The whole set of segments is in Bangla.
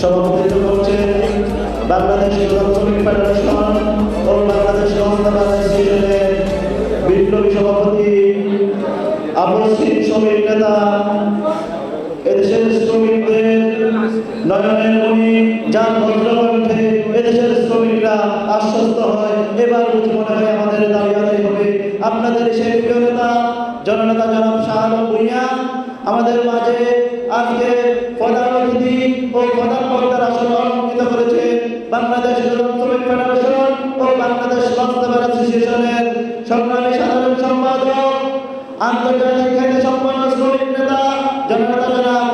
সভাপতিত্ব করছেন বাংলাদেশ শ্রমিক ফেডারেশন ও বিপ্লবী সভাপতি আপসিন শ্রমিক নেতা এদেশের শ্রমিকদের নয়নের মণি যার ভদ্রকণ্ঠে এদেশের শ্রমিকরা আশ্বস্ত হয় এবার বুঝ মনে হয় আমাদের আদায় হবে আপনাদের সেই প্রিয় নেতা জননেতা জনাব শাহ ভূঁইয়া আমাদের মাঝে আজকে প্রধান অতিথি ও প্রধান বক্তার আসন অলঙ্কৃত করেছে। বাংলাদেশ শ্রমিক ফেডারেশন ও বাংলাদেশ বাস্তবের অ্যাসোসিয়েশনের সংগ্রামী সাধারণ সম্পাদক, আন্তর্জাতিক খ্যাতি সম্পন্ন শ্রমিক নেতা জননেতা জনাব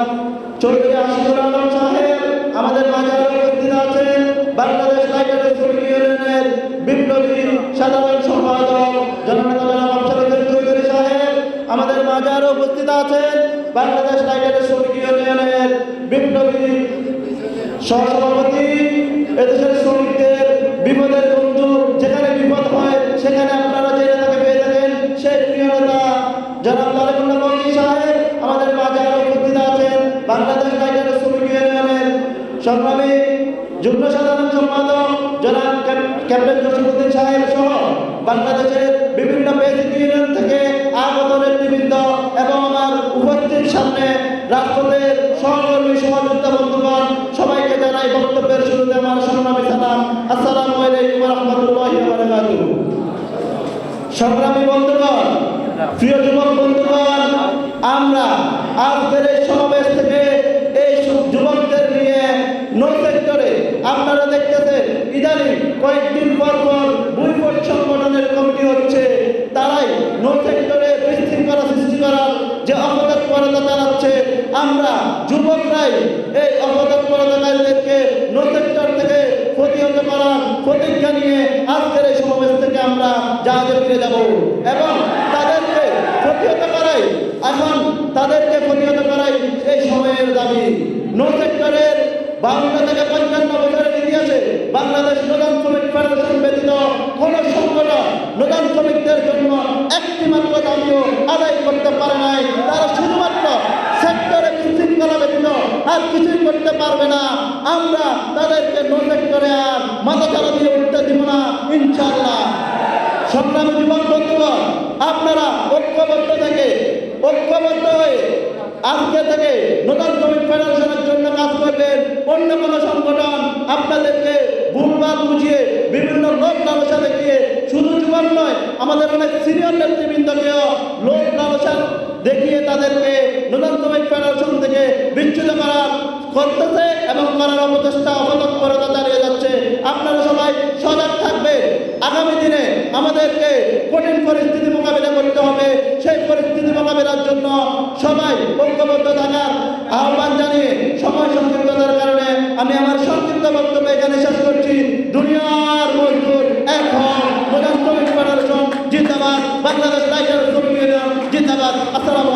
চৌধুরী আশিকুর আলম সাহেব, আমাদের মাঝে আরও উপস্থিত আছেন বাংলাদেশ লাইটারের শ্রমিক ইউনিয়নের বিপ্লবী সাধারণ সম্পাদক জননেতা জনাব আফসারুদ্দিন চৌধুরী সাহেব, আমাদের মাঝে আরও উপস্থিত আছেন বাংলাদেশ লাইটারের শ্রমিক ইউনিয়নের বিপ্লবী সহসভাপতি এদেশের শ্রমিকদের বিপদের বন্ধু, যেখানে বিপদ হয়, সেখানে আপনারা যে নেতাকে পেয়ে থাকেন। সেই প্রিয় নেতা, জনাব সাহেব, আমাদের মাঝে আরও উপস্থিত আছেন। বাংলাদেশ লাইটারের শ্রমিক ইউনিয়নের সংগ্রামী যুগ্ম সাধারণ সম্পাদক, জনাব ক্যাপ- ক্যাপ্টেন জসিমুদ্দিন সাহেব সহ বাংলাদেশের বিভিন্ন বেসিক ইউনিয়ন থেকে আগত সামনে রাষ্ট্রপতির সহকর্মী সহযোদ্ধা বন্ধুগণ, সবাইকে জানাই বক্তব্যের শুরুতে আমার সংগ্রামী সালাম। আসসালামু আলাইকুম রহমতুল্লাহি সংগ্রামী বন্ধুগণ, প্রিয় যুবক বন্ধুগণ, আমরা আজকের এই সমাবেশ থেকে এই যুবকদের নিয়ে নো সেক্টরে আপনারা দেখতেছেন, ইদানিং কয়েকদিন আমরা যুবকরাই এই অপতৎপরতাকারীদেরকে নো সেক্টর থেকে প্রতিহত করার প্রতিজ্ঞা নিয়ে আজকের এই সমাবেশ থেকে আমরা জাহাজে ফিরে যাব এবং তাদেরকে প্রতিহত করাই এখন তাদেরকে প্রতিহত করাই এই সময়ের দাবি। নো বাংলা থেকে পঞ্চান্ন বছরের ইতিহাসে বাংলাদেশ নদান শ্রমিক ফেডারেশন ব্যতীত কোন সংগঠন নদান শ্রমিকদের জন্য একটি মাত্র দাবিও আদায় করতে পারে নাই তারা শুধুমাত্র সেক্টরে বিশৃঙ্খলা ব্যতীত আর কিছুই করতে পারবে না। আমরা তাদেরকে নো করে আর মাথা চালা দিয়ে উঠতে দিব না ইনশাল্লাহ সংগ্রামী জীবন বন্ধুগণ, আপনারা ঐক্যবদ্ধ থেকে, ঐক্যবদ্ধ হয়ে আজকে থেকে নতুন শ্রমিক ফেডারেশনের জন্য কাজ করবেন। অন্য কোনো সংগঠন আপনাদেরকে ভুলভাল বুঝিয়ে বিভিন্ন লোক লালসা দেখিয়ে শুধু জীবন নয়, আমাদের অনেক সিনিয়র নেতৃবৃন্দকেও লোক লালসা দেখিয়ে তাদেরকে নতুন শ্রমিক ফেডারেশন থেকে বিচ্ছুত করার করতেছে এবং করার অপচেষ্টা অপতৎপরতা চালিয়ে যাচ্ছে। আপনারা সবাই সজাগ থাকবে আগামী দিনে আমাদেরকে কঠিন পরিস্থিতি মোকাবিলা করতে হবে। সেই পরিস্থিতি মোকাবিলার জন্য সবাই ঐক্যবদ্ধ থাকার আহ্বান জানিয়ে সময় সংক্ষিপ্ততার কারণে আমি আমার সংক্ষিপ্ত বক্তব্য এখানে শেষ করছি। দুনিয়ার মজদুর এখন শ্রমিক ফেডারেশন জিন্দাবাদ। বাংলাদেশ লাইট ধন্যবাদ। আসসালামু